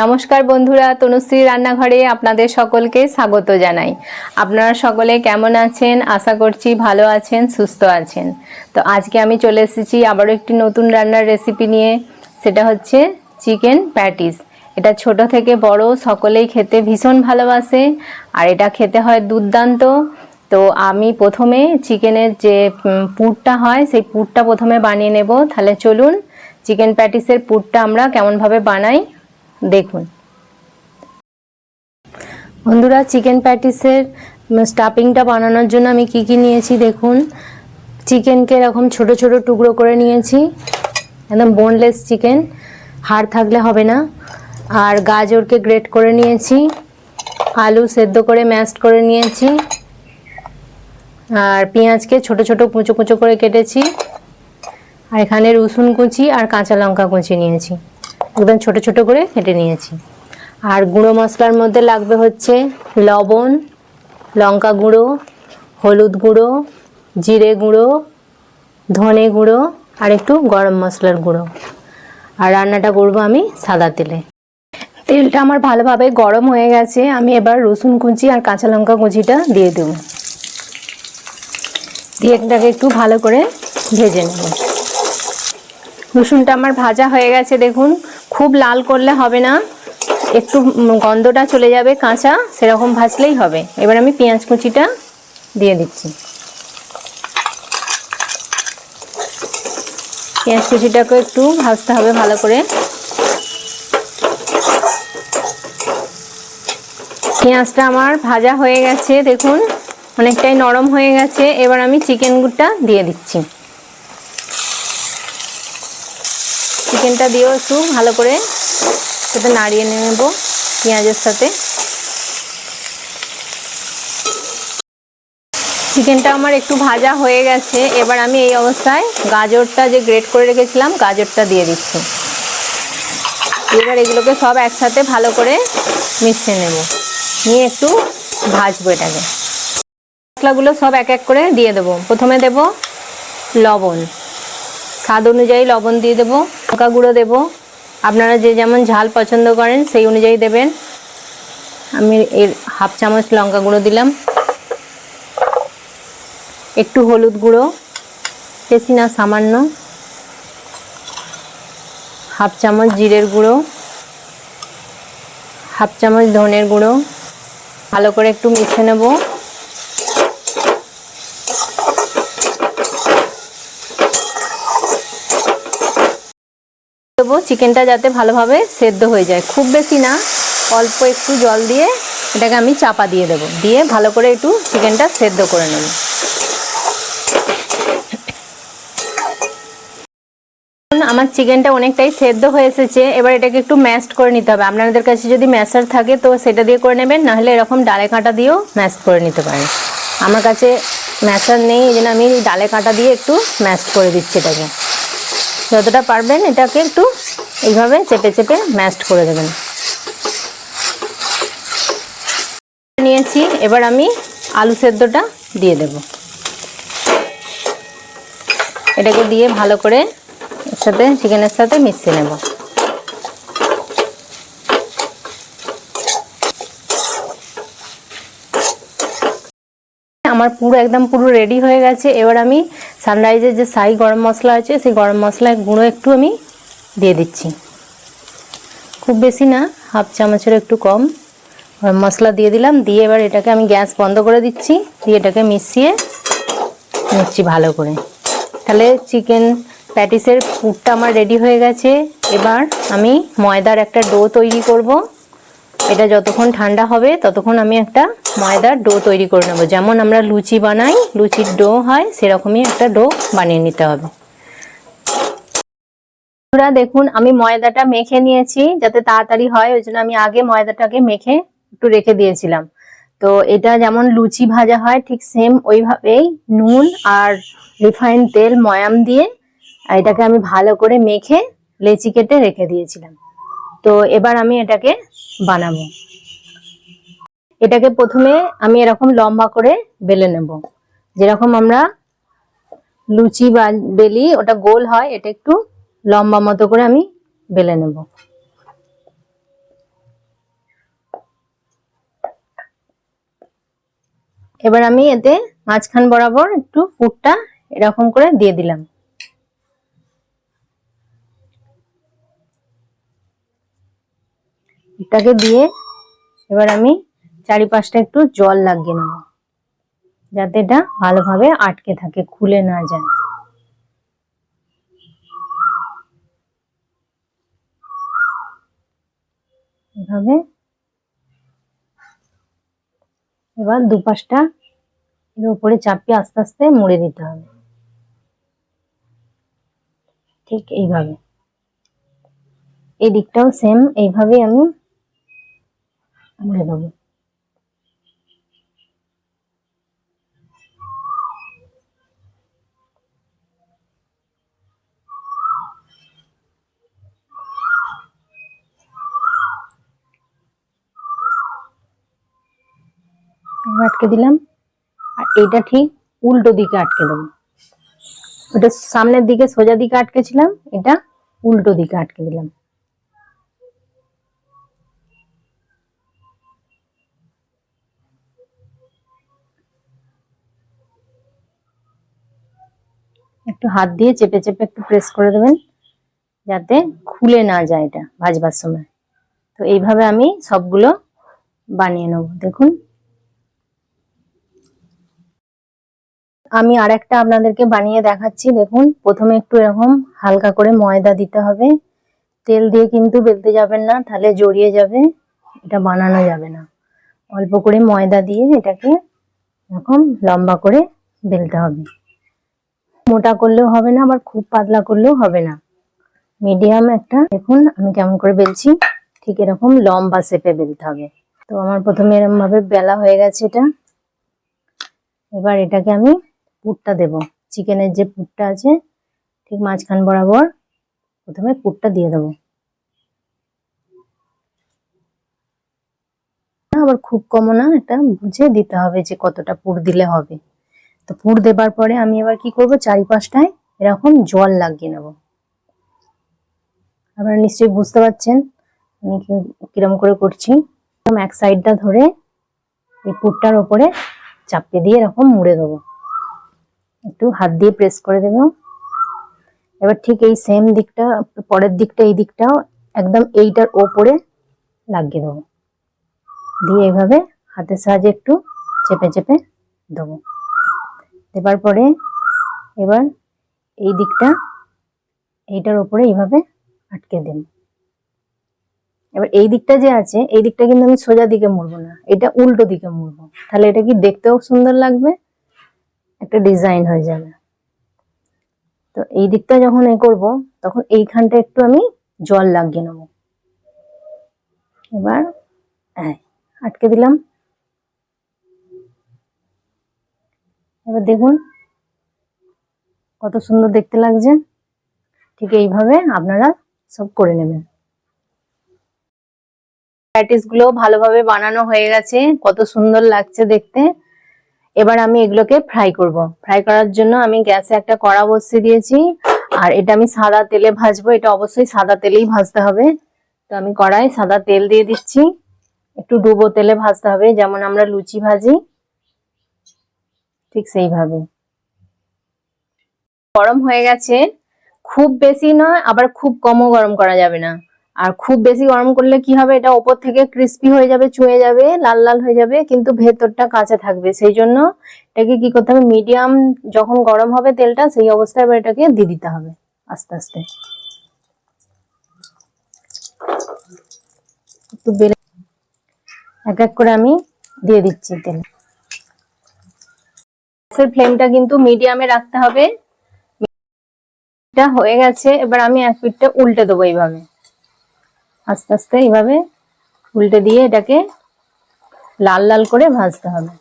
নমস্কার বন্ধুরা, তনুশ্রী রান্নাঘরে আপনাদের সকলকে স্বাগত জানাই। আপনারা সকলে কেমন আছেন? আশা করছি ভালো আছেন, সুস্থ আছেন। তো আজকে আমি চলে এসেছি আবারও একটি নতুন রান্নার রেসিপি নিয়ে। সেটা হচ্ছে চিকেন প্যাটিস। এটা ছোট থেকে বড়, সকলেই খেতে ভীষণ ভালোবাসে। আর এটা খেতে হয় দুর্দান্ত। তো আমি প্রথমে চিকেনের যে পুরটা হয়, সেই পুরটা প্রথমে বানিয়ে নেব। তাহলে চলুন, চিকেন প্যাটিসের পুরটা আমরা কেমনভাবে বানাই। দেখুন। বন্ধুরা চিকেন প্যাটিসের স্টাফিংটা বানানোর জন্য আমি কি কি নিয়েছি দেখুন। চিকেনকে এরকম ছোট ছোট টুকরো করে নিয়েছি। একদম বোনলেস চিকেন হাড় থাকলে হবে না। আর গাজরকে গ্রেট করে নিয়েছি। আলু সেদ্ধ করে ম্যাশড করে নিয়েছি। আর পেঁয়াজকে ছোট ছোট কুঁচো কুচো করে কেটেছি। আর এখানে রসুন কুচি আর কাঁচা লঙ্কা কুচি নিয়েছি। একদম ছোট ছোট করে কেটে নিয়েছি। আর গুঁড়ো মশলার মধ্যে লাগবে হচ্ছে লবণ, লঙ্কা গুঁড়ো, হলুদ গুঁড়ো, জিরে গুঁড়ো, ধনে গুঁড়ো আর একটু গরম মশলার গুঁড়ো। আর রান্নাটা করব আমি সাদা তেলে। তেলটা আমার ভালোভাবে গরম হয়ে গেছে। আমি এবার রসুন কুচি আর কাঁচা লঙ্কা কুচিটা দিয়ে দেবো। দিয়ে একটু ভালো করে ভেজে নেব। রসুনটা আমার ভাজা হয়ে গেছে, দেখুন। খুব লাল করলে হবে না। একটু গন্ধটা চলে যাবে কাঁচা, সেরকম ভাজলেই হবে। এবার আমি পেঁয়াজ কুচিটা দিয়ে দিচ্ছি। পেঁয়াজ কুচিটাকে একটু ভাজতে হবে ভালো করে। পেঁয়াজটা আমার ভাজা হয়ে গেছে, দেখুন। অনেকটাই নরম হয়ে গেছে। এবার আমি চিকেন গুড়টা দিয়ে দিচ্ছি। চিকেনটা দিয়েও একটু ভালো করে সেটা নাড়িয়ে নেব পেঁয়াজের সাথে। চিকেনটা আমার একটু ভাজা হয়ে গেছে। এবার আমি এই অবস্থায় গাজরটা যে গ্রেট করে রেখেছিলাম, গাজরটা দিয়ে দিচ্ছি। এবার এগুলোকে সব একসাথে ভালো করে মিশিয়ে নেব। নিয়ে একটু ভাজবো এটাকে। মশলাগুলো সব এক এক করে দিয়ে দেবো। প্রথমে দেব লবণ। স্বাদ অনুযায়ী লবণ দিয়ে দেবো, লঙ্কা গুঁড়ো দেবো। আপনারা যে যেমন ঝাল পছন্দ করেন, সেই অনুযায়ী দেবেন। আমি এর হাফ চামচ লঙ্কা গুঁড়ো দিলাম। একটু হলুদ গুঁড়ো, বেশি না, সামান্য। হাফ চামচ জিরের গুঁড়ো। হাফ চামচ ধনের গুঁড়ো। ভালো করে একটু মিশে নেব। দেবো। চিকেনটা যাতে ভালোভাবে সেদ্ধ হয়ে যায়। খুব বেশি না, অল্প একটু জল দিয়ে এটাকে আমি চাপা দিয়ে দেবো। দিয়ে ভালো করে একটু চিকেনটা সেদ্ধ করে নেব। আমার চিকেনটা অনেকটাই সেদ্ধ হয়ে এসেছে। এবার এটাকে একটু ম্যাশড করে নিতে হবে। আপনাদের কাছে যদি ম্যাশার থাকে, তো সেটা দিয়ে করে নেবেন। নাহলে এরকম ডালে কাঁটা দিয়েও ম্যাশ করে নিতে পারেন। আমার কাছে ম্যাশার নেই, এই জন্য আমি ডালে কাঁটা দিয়ে একটু ম্যাশ করে দিচ্ছি এটাকে। যতটা পারবেন এটাকে একটু এইভাবে চেপে চেপে ম্যাশড করে দেবেন। নিয়েছি, এবার আমি আলু সেদ্ধটা দিয়ে দেব। এটাকে দিয়ে ভালো করে এর সাথে, চিকেনের সাথে মিশিয়ে নেব। আমার পুরো, একদম পুরো রেডি হয়ে গেছে। এবার আমি সানরাইজের যে সাই গরম মশলা আছে, সেই গরম মশলা গুঁড়ো একটু আমি দিয়ে দিচ্ছি। খুব বেশি না, হাফ চামচের একটু কম। গরম মশলা দিয়ে দিলাম, দিয়ে এবার এটাকে আমি গ্যাস বন্ধ করে দিচ্ছি, দিয়ে এটাকে মিশিয়ে নিচ্ছি ভালো করে। তাহলে চিকেন প্যাটিসের পুরটা আমার রেডি হয়ে গেছে। এবার আমি ময়দার একটা ডো তৈরি করব। এটা যতক্ষণ ঠান্ডা হবে, ততক্ষণ আমি একটা ময়দার ডো তৈরি করে নেব। যেমন আমরা লুচি বানাই, লুচির ডো হয়, সেরকমই একটা ডো বানিয়ে নিতে হবে। দেখুন, আমি ময়দাটা মেখে নিয়েছি, যাতে তাড়াতাড়ি হয়, ওই জন্য আমি আগে ময়দাটাকে মেখে একটু রেখে দিয়েছিলাম। তো এটা যেমন লুচি ভাজা হয়, ঠিক সেম ওইভাবেই নুন আর রিফাইন্ড তেল, ময়াম দিয়ে এটাকে আমি ভালো করে মেখে লেচি কেটে রেখে দিয়েছিলাম। তো এবার আমি এটাকে বানাবো। এটাকে প্রথমে আমি এরকম লম্বা করে বেলে নেব। যেরকম আমরা লুচি বা বেলি, ওটা গোল হয়, এটা একটু লম্বা মতো করে আমি বেলে নেব। এবার আমি এতে মাঝখান বরাবর একটু ফুটটা এরকম করে দিয়ে দিলাম। এটাকে দিয়ে এবার আমি চারিপাশটা একটু জল লাগিয়ে নেব, যাতে এটা ভালোভাবে আটকে থাকে, খুলে না যায়। এভাবে এবার দুপাশটা এর উপরে চাপিয়ে আস্তে আস্তে মুড়ে দিতে হবে। ঠিক এইভাবে। এই দিকটাও সেম এইভাবেই আমি মুড়ে দেবো আটকে দিলাম। আর এইটা ঠিক উল্টো দিকে আটকে দেবো। ওটা সামনের দিকে সোজা দিকে আটকেছিলাম, এটা উল্টো দিকে আটকে দিলাম। একটু হাত দিয়ে চেপে চেপে একটু প্রেস করে দেবেন, যাতে খুলে না যায় এটা ভাজবার সময়। তো এইভাবে আমি সবগুলো বানিয়ে নেব, দেখুন। আমি আর একটা আপনাদেরকে বানিয়ে দেখাচ্ছি, দেখুন। প্রথমে একটু এরকম হালকা করে ময়দা দিতে হবে। তেল দিয়ে কিন্তু বেলতে যাবেন না, তাহলে জড়িয়ে যাবে, এটা বানানো যাবে না। অল্প করে ময়দা দিয়ে এটাকে এরকম লম্বা করে বেলতে হবে। মোটা করলেও হবে না, আবার খুব পাতলা করলেও হবে না। মিডিয়াম একটা। দেখুন, আমি কেমন করে বেলছি। ঠিক এরকম লম্বা শেপে বেলতে হবে। তো আমার প্রথমে এরকম ভাবে বেলা হয়ে গেছে এটা। এবার এটাকে আমি পুরটা দেব। চিকেনের যে পুরটা আছে, ঠিক মাঝখান বরাবর প্রথমে পুরটা দিয়ে দেবো। আবার খুব কমও না, এটা বুঝে দিতে হবে যে কতটা পুর দিলে হবে। তো পুর দেবার পরে আমি এবার কি করব? চারিপাশটায় এরকম জল লাগিয়ে নেব। আপনারা নিশ্চয়ই বুঝতে পারছেন আমি কিরম করে করছি। এক সাইডটা ধরে এই পুরটার ওপরে চাপিয়ে দিয়ে এরকম মুড়ে দেবো। একটু হাত দিয়ে প্রেস করে দেব। এবার ঠিক এই সেম দিকটা, পরের দিকটা, এই দিকটাও একদম এইটার ওপরে লাগিয়ে দেবো। দিয়ে এভাবে হাতের সাহায্যে একটু চেপে চেপে দেবো। দেবার পরে এবার এই দিকটা এইটার ওপরে এইভাবে আটকে দেব এবার এই দিকটা যে আছে, এই দিকটা কিন্তু আমি সোজা দিকে মুড়বো না, এটা উল্টো দিকে মুড়বো। তাহলে এটা কি দেখতেও সুন্দর লাগবে? একটা ডিজাইন হয়ে যাবে। তো এই দিকটা যখন এ করব, তখন এইখানটা একটু আমি জল লাগিয়ে নেব। এবার আটকে দিলাম। এবার দেখুন কত সুন্দর দেখতে লাগছে। ঠিক এইভাবে আপনারা সব করে নেবেন। প্যাটিসগুলো ভালোভাবে বানানো হয়ে গেছে, কত সুন্দর লাগছে দেখতে। এবার আমি এগুলোকে ফ্রাই করব। ফ্রাই করার জন্য আমি গ্যাসে একটা কড়া বসিয়ে দিয়েছি, আর এটা আমি সাদা তেলে ভাজবো, এটা অবশ্যই সাদা তেলেই ভাজতে হবে। তো আমি কড়াই সাদা তেল দিয়ে দিচ্ছি, একটু ডুবো তেলে ভাজতে হবে, যেমন আমরা লুচি ভাজি। ঠিক সেইভাবে। গরম হয়ে গেছে, খুব বেশি নয়, আবার খুব কমও গরম করা যাবে না। আর খুব বেশি গরম করলে কি হবে, এটা ওপর থেকে ক্রিস্পি হয়ে যাবে, চুয়ে যাবে, লাল লাল হয়ে যাবে, কিন্তু ভেতরটা কাঁচা থাকবে। সেই জন্য এটাকে কি করতে হবে মিডিয়াম যখন গরম হবে তেলটা, সেই অবস্থায় এটাকে দিয়ে দিতে হবে আস্তে আস্তে। একটু এক এক করে আমি দিয়ে দিচ্ছি তেল। গ্যাসের ফ্লেমটা কিন্তু মিডিয়ামে রাখতে হবে। এটা হয়ে গেছে, এবার আমি এক পিঠটা উল্টে দেবো এইভাবে। আস্তে আস্তে এইভাবে উল্টে দিয়ে এটাকে লাল লাল করে ভাজতে হবে।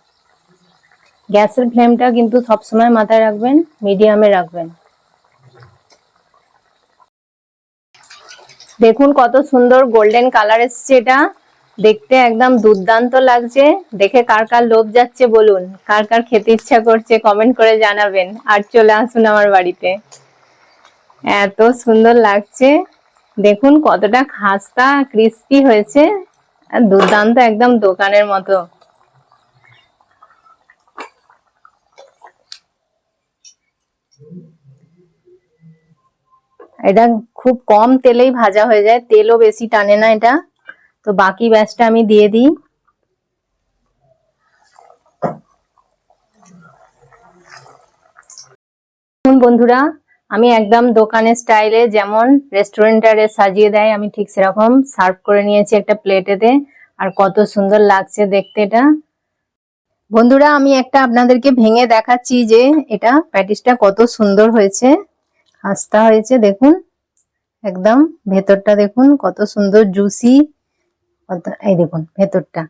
গ্যাসের ফ্লেমটা কিন্তু সবসময় মাথায় রাখবেন মিডিয়ামে রাখবেন। দেখুন কত সুন্দর গোল্ডেন কালার এসছে এটা। দেখতে একদম দুর্দান্ত লাগছে। দেখে কার কার লোভ যাচ্ছে বলুন। কার কার খেতে ইচ্ছা করছে কমেন্ট করে জানাবেন। আর চলে আসুন আমার বাড়িতে। এত সুন্দর লাগছে। দেখুন কতটা খাস্তা ক্রিস্পি হয়েছে। দুর্দান্ত একদম দোকানের মতো। এটা খুব কম তেলেই ভাজা হয়ে যায়। তেলও বেশি টানে না এটা। তো বাকি ব্যাচটা আমি দিয়ে দিই। বন্ধুরা, আমি একদম দোকানের স্টাইলে যেমন রেস্টুরেন্টারে সাজিয়ে দেয়, আমি ঠিক সেরকম সার্ভ করে নিয়েছি একটা প্লেটেতে আর কত সুন্দর লাগছে দেখতে এটা। বন্ধুরা, আমি একটা আপনাদেরকে ভেঙে দেখাচ্ছি যে এটা প্যাটিসটা কত সুন্দর হয়েছে। খাস্তা হয়েছে, দেখুন। একদম ভেতরটা দেখুন, কত সুন্দর জুসি এই দেখুন ভেতরটা।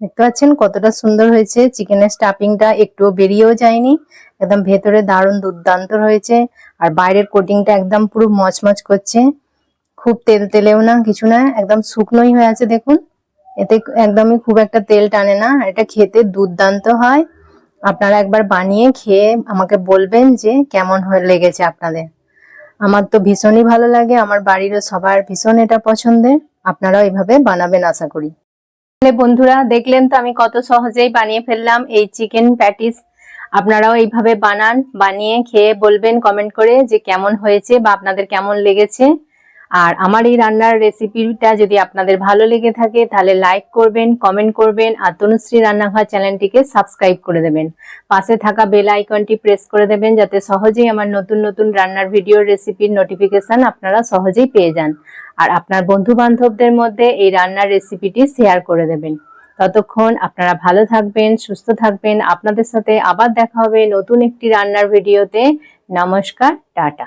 দেখতে পাচ্ছেন কতটা সুন্দর হয়েছে। চিকেনের স্টাফিংটা একটুও বেরিয়েও যায়নি। একদম ভেতরে দারুণ দুর্দান্ত হয়েছে আর বাইরের কোটিংটা একদম পুরো মচমচ করছে। খুব তেল তেলেও না, কিছু না, একদম শুকনোই হয়ে আছে দেখুন। এতে একদমই খুব একটা তেল টানে না। এটা খেতে দুর্দান্ত হয়। আপনারা একবার বানিয়ে খেয়ে আমাকে বলবেন যে কেমন হয়ে লেগেছে আপনাদের। আমার তো ভীষণই ভালো লাগে। আমার বাড়িরও সবার ভীষণ এটা পছন্দের। আপনারাও এইভাবে বানাবেন আশা করি। তাহলে বন্ধুরা, দেখলেন তো আমি কত সহজেই বানিয়ে ফেললাম এই চিকেন প্যাটিস আপনারাও এইভাবে বানান, বানিয়ে খেয়ে বলবেন কমেন্ট করে যে কেমন হয়েছে বা আপনাদের কেমন লেগেছে। আর আমার এই রান্নার রেসিপিটা যদি আপনাদের ভালো লেগে থাকে, তাহলে লাইক করবেন কমেন্ট করবেন, আর তনুশ্রী রান্নাঘর চ্যানেলটিকে সাবস্ক্রাইব করে দেবেন। পাশে থাকা বেল আইকনটি প্রেস করে দেবেন, যাতে সহজেই আমার নতুন নতুন রান্নার ভিডিও রেসিপির নোটিফিকেশন আপনারা সহজেই পেয়ে যান। আর আপনার বন্ধু বান্ধবদের মধ্যে এই রান্নার রেসিপিটি শেয়ার করে দেবেন। ততক্ষণ আপনারা ভালো থাকবেন, সুস্থ থাকবেন। আপনাদের সাথে আবার দেখা হবে নতুন একটি রান্নার ভিডিওতে নমস্কার, টাটা।